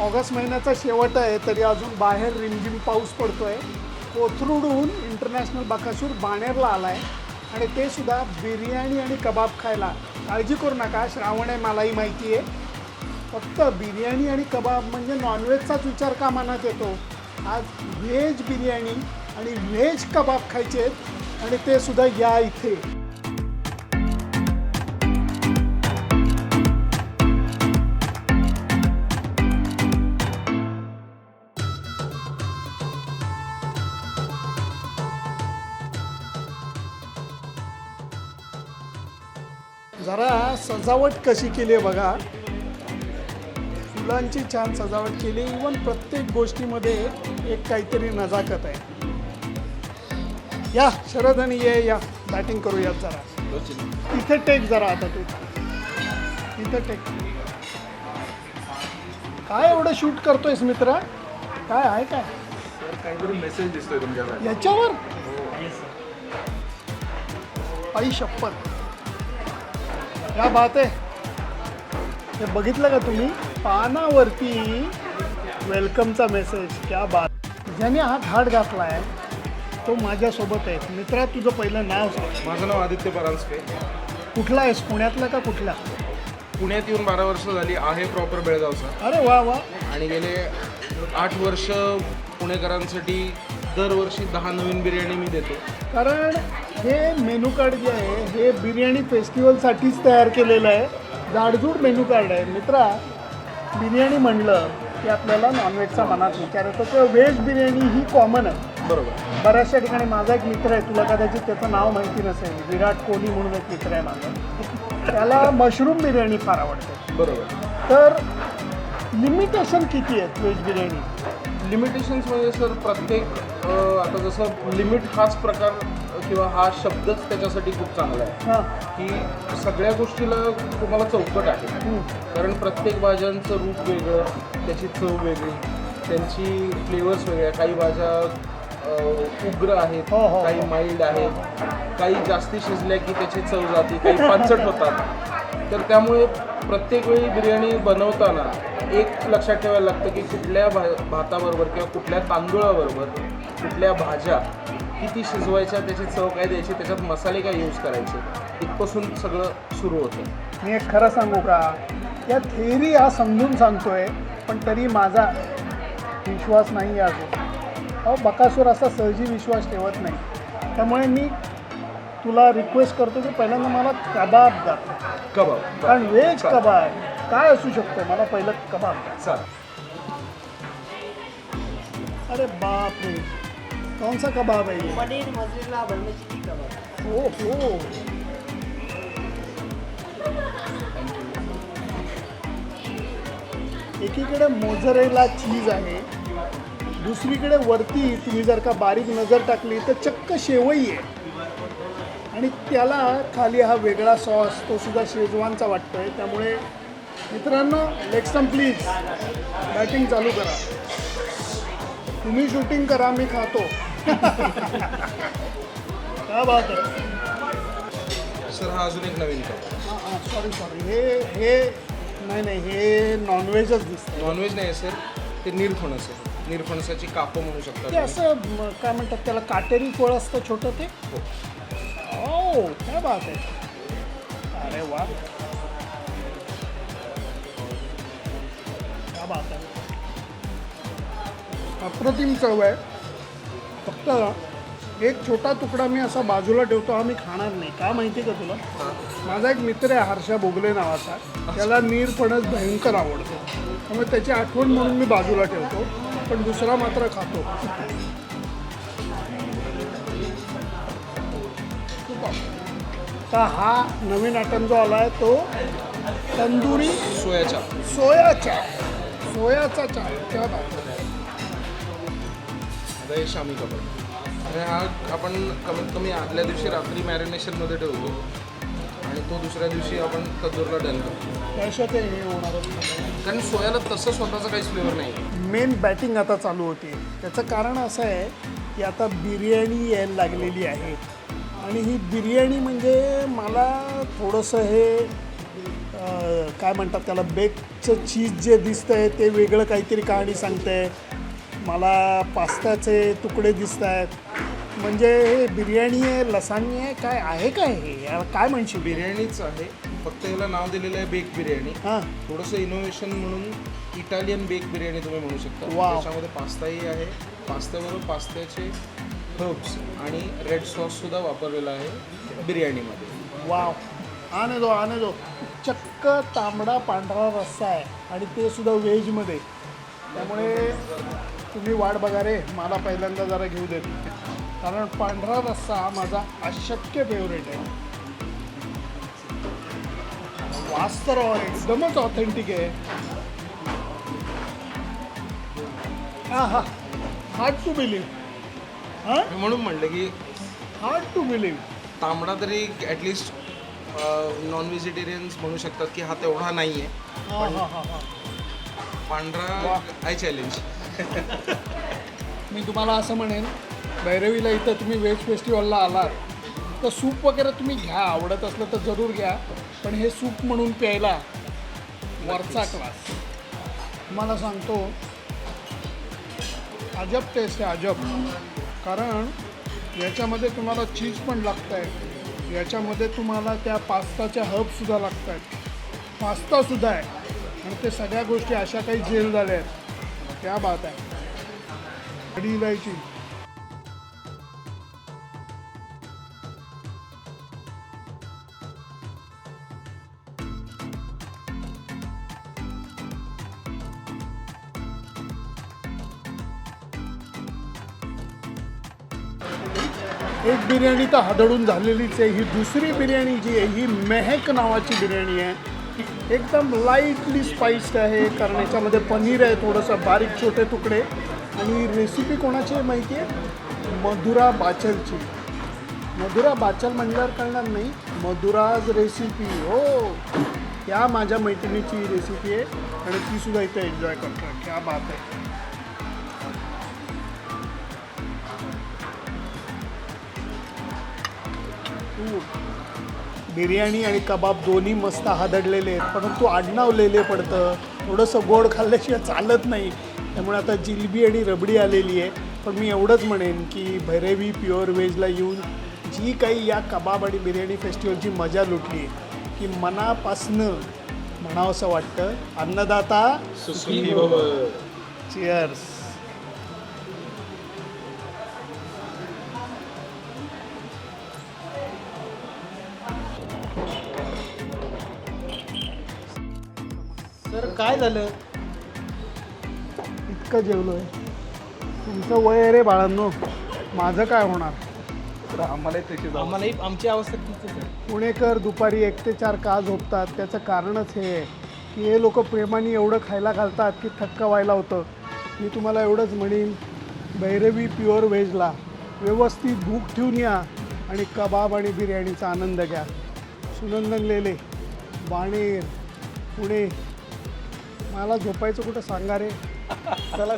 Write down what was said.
August महिन्याचा शेवट आहे तरी अजून बाहेर रिमझिम पाऊस पडतो आहे कोथरूडहून इंटरनॅशनल बकासूर बाणेरला आहे आणि ते सुद्धा बिर्याणी आणि कबाब खायला. काळजी करू नका श्रावण आहे मलाही माहिती आहे. फक्त बिर्याणी आणि कबाब म्हणजे नॉनव्हेजचाच विचार का मनात येतो. आज व्हेज बिर्याणी आणि व्हेज कबाब खायचे आहेत आणि ते सुद्धा या इथे. जरा सजावट कशी केली आहे बघा. फुलांची छान सजावट केली. इवन प्रत्येक गोष्टीमध्ये एक काहीतरी नजाकत आहे. या शरद आणि ये या. बॅटिंग करूयात जरा. इथे टेक जरा आता तू. इथे टेक काय एवढं शूट करतोयस मित्रा? काय आहे काय? काहीतरी मेसेज दिसतोय तुमच्याकडे. याच्यावर? आई शपथ. या बात आहे. हे बघितलं का तुम्ही? पानावरती वेलकमचा मेसेज क्या बात. ज्याने हा घाट घातला आहे तो माझ्यासोबत आहे. मित्रा तुझं पहिलं नाव सांग. माझं नाव आदित्य परांजपे. कुठला आहेस? पुण्यातला का कुठला? पुण्यात येऊन बारा वर्ष झाली. आहे प्रॉपर बेळगावचा अरे वा वा. आणि गेले आठ वर्ष पुणेकरांसाठी दरवर्षी दहा नवीन बिर्याणी मी देतो. कारण हे मेनू कार्ड जे आहे हे बिर्याणी फेस्टिवलसाठीच तयार केलेलं आहे. जाडजूड मेनू कार्ड आहे. मित्रा बिर्याणी म्हणलं की आपल्याला नॉनव्हेजचा मनात विचार येतो किंवा व्हेज बिर्याणी ही कॉमन आहे. बरोबर. बऱ्याचशा ठिकाणी माझा एक मित्र आहे तुला कदाचित त्याचं नाव माहिती नसेल. विराट कोहली म्हणून एक मित्र आहे माझा. त्याला मशरूम बिर्याणी फार आवडते. बरोबर. तर लिमिटेशन किती आहेत व्हेज बिर्याणी? लिमिटेशन्समध्ये सर प्रत्येक आता जसं लिमिट हाच प्रकार किंवा हा शब्दच त्याच्यासाठी खूप चांगला आहे. हां. की सगळ्या गोष्टीला तुम्हाला चौकट आहे. कारण प्रत्येक भाज्यांचं रूप वेगळं त्याची चव वेगळी त्यांची फ्लेवर्स वेगळ्या. काही भाज्या उग्र आहेत हो, हो, काही हो. माइल्ड आहेत काही जास्ती शिजल्या की त्याची चव जाते काही पाचट होतात. तर त्यामुळे प्रत्येक वेळी बिर्याणी बनवताना एक लक्षात ठेवायला लागतं की कुठल्या भा भाताबरोबर किंवा कुठल्या तांदूळाबरोबर कुठल्या भाज्या किती शिजवायच्या त्याची चव काय द्यायची त्याच्यात मसाले काय यूज करायचे इथपासून सगळं सुरू होतं. मी एक खरं सांगू का? या थेअरी हा समजून सांगतोय पण तरी माझा विश्वास नाही आहे अजून. अहो बकासूर असा सहजी विश्वास ठेवत नाही. त्यामुळे मी तुला रिक्वेस्ट करतो की पहिल्यांदा मला कबाब दाखव कबाब कारण व्हेज कबाब काय असू शकतो? मला पहिलं कबाब द्या. चालेल. अरे बाप रे कौन सा कबाब आहे ये? पनीर मसाला बनण्याची कबाब। ओ हो एकीकडे मोझरेला चीज आहे दुसरीकडे वरती तुम्ही जर का बारीक नजर टाकली तर चक्क शेवई आहे. आणि त्याला खाली हा वेगळा सॉस तो सुद्धा शेजवानचा वाटतोय. त्यामुळे मित्रांनो नेक्स्ट प्लीज बॅटिंग चालू करा. तुम्ही शूटिंग करा मी खातो. काय बात आहे. सर हा अजून एक नवीन कप सॉरी सॉरी हे हे नाही नाही हे नॉनव्हेजच दिसतं नॉनव्हेज नाही आहे सर. ते निरफणस आहे. निरफणसाची कापं म्हणू शकता ते. असं म, काय म्हणतात त्याला काटेरी फळ असतं छोटं ते. ओ काय बात आहे. अरे वा. क्या बात आहे. अप्रतिम चव आहे. फक्त एक छोटा तुकडा मी असा बाजूला ठेवतो हा मी खाणार नाही. का माहिती आहे का तुला? माझा एक मित्र आहे हर्षा बोगले नावाचा. त्याला नीर फणस भयंकर आवडतो. त्यामुळे त्याची आठवण म्हणून मी बाजूला ठेवतो पण दुसरा मात्र खातो. तर हा नवीन आयटम जो आला आहे तो तंदुरी सोयाच्या सोया चाप सोयाचा चाप क्या बात आहे. हे आणि हा आपण कमीत कमी आदल्या दिवशी रात्री मॅरिनेशनमध्ये ठेवतो. आणि तो दुसऱ्या दिवशी आपण तंदूरला डन करतो. त्याशिवाय ते हे होणारच नाही. कारण सोयाला तसं स्वतःचं काहीच फ्लेवर नाही मेन बॅटिंग आता चालू होती. त्याचं कारण असं आहे की आता बिर्याणी यायला लागलेली आहे. आणि ही बिर्याणी म्हणजे मला थोडंसं हे काय म्हणतात त्याला बेकचं चीज जे दिसतंय ते वेगळं काहीतरी कहाणी सांगतंय. मला पास्त्याचे तुकडे दिसत आहेत. म्हणजे हे बिर्याणी आहे लसाणी आहे काय आहे काय हे? याला काय म्हणशील? बिर्याणीच आहे. फक्त याला नाव दिलेलं आहे बेक बिर्याणी. हां. थोडंसं इनोव्हेशन म्हणून इटालियन बेक बिर्याणी तुम्ही म्हणू शकता. Wow. त्याच्यामध्ये पास्ताही आहे. पास्त्याबरोबर पास्त्याचे हर्ब्स आणि रेड सॉस सुद्धा वापरलेला आहे बिर्याणीमध्ये. वाव आणे दो आणे दो. चक्क तांबडा पांढरा रस्सा आहे आणि ते सुद्धा व्हेजमध्ये त्यामुळे तुम्ही वाट बघा रे मला पहिल्यांदा जरा घेऊ देत कारण पांढरा रस्सा हा माझा अशक्य फेवरेट आहे. वास तर एकदमच ऑथेंटिक आहे. हा हा हार्ड टू बिलीव्ह हां? मी म्हणून म्हणलं की हार्ड टू बिलीव्ह तांबडा तरी ॲटलिस्ट नॉन व्हेजिटेरियन्स म्हणू शकतात की हा तेवढा नाही आहे हां हां हां. हां पांढरा आय चॅलेंज मी तुम्हाला असं म्हणेन भैरवीला इथं तुम्ही व्हेज फेस्टिवलला आलात तर सूप वगैरे तुम्ही घ्या आवडत असलं तर जरूर घ्या पण हे सूप म्हणून प्यायला वरचा क्लास तुम्हाला सांगतो अजब टेस्ट आहे अजब. कारण याच्यामध्ये तुम्हाला चीज पण लागतं आहे याच्यामध्ये तुम्हाला त्या पास्ताच्या हर्बसुद्धा लागत आहेत पास्तासुद्धा आहे. आणि ते सगळ्या गोष्टी अशा काही जेल झाल्या आहेत. क्या बात आहे खडी इलायची एक बिर्याणी तर हादळून झालेलीच आहे. ही दुसरी बिर्याणी जी आहे ही मेहक नावाची बिर्याणी आहे. एकदम लाईटली स्पाइस्ड आहे कारण याच्यामध्ये पनीर आहे थोडंसं बारीक छोटे तुकडे. आणि रेसिपी कोणाची आहे माहिती आहे? मधुरा बाचलची. मधुरा बाचल म्हणल्यावर कळणार नाही. मधुराज रेसिपी हो. या माझ्या मैत्रिणीची रेसिपी आहे आणि ती सुद्धा इथे एन्जॉय करतो क्या बात आहे. Ooh. बिर्याणी आणि कबाब दोन्ही मस्त हादडलेले आहेत परंतु आडनाव लेले पडतं. थोडंसं गोड खाल्ल्याशिवाय चालत नाही. त्यामुळे आता जिलबी आणि रबडी आलेली आहे. पण मी एवढंच म्हणेन की भैरवी प्युअर व्हेजला येऊन जी काही या कबाब आणि बिर्याणी फेस्टिवलची मजा लुटली की मनापासनं म्हणावं असं वाटतं. अन्नदाता चिअर्स काय झालं? इतकं जेवलो आहे तुमचं वय आहे रे बाळांनो. माझं काय होणार? तर आम्हाला त्याची आम्हालाही आमची अवस्था तीच आहे. पुणेकर दुपारी एक ते चार का झोपतात? त्याचं कारणच हे आहे की हे लोक प्रेमाने एवढं खायला घालतात की थक्क व्हायला होतं. मी तुम्हाला एवढंच म्हणेन भैरवी प्युअर व्हेजला व्यवस्थित भूक ठेवून या आणि कबाब आणि बिर्याणीचा आनंद घ्या. सुनंदन लेले बाणेर पुणे. मला झोपायचं कुठं सांगा रे? चला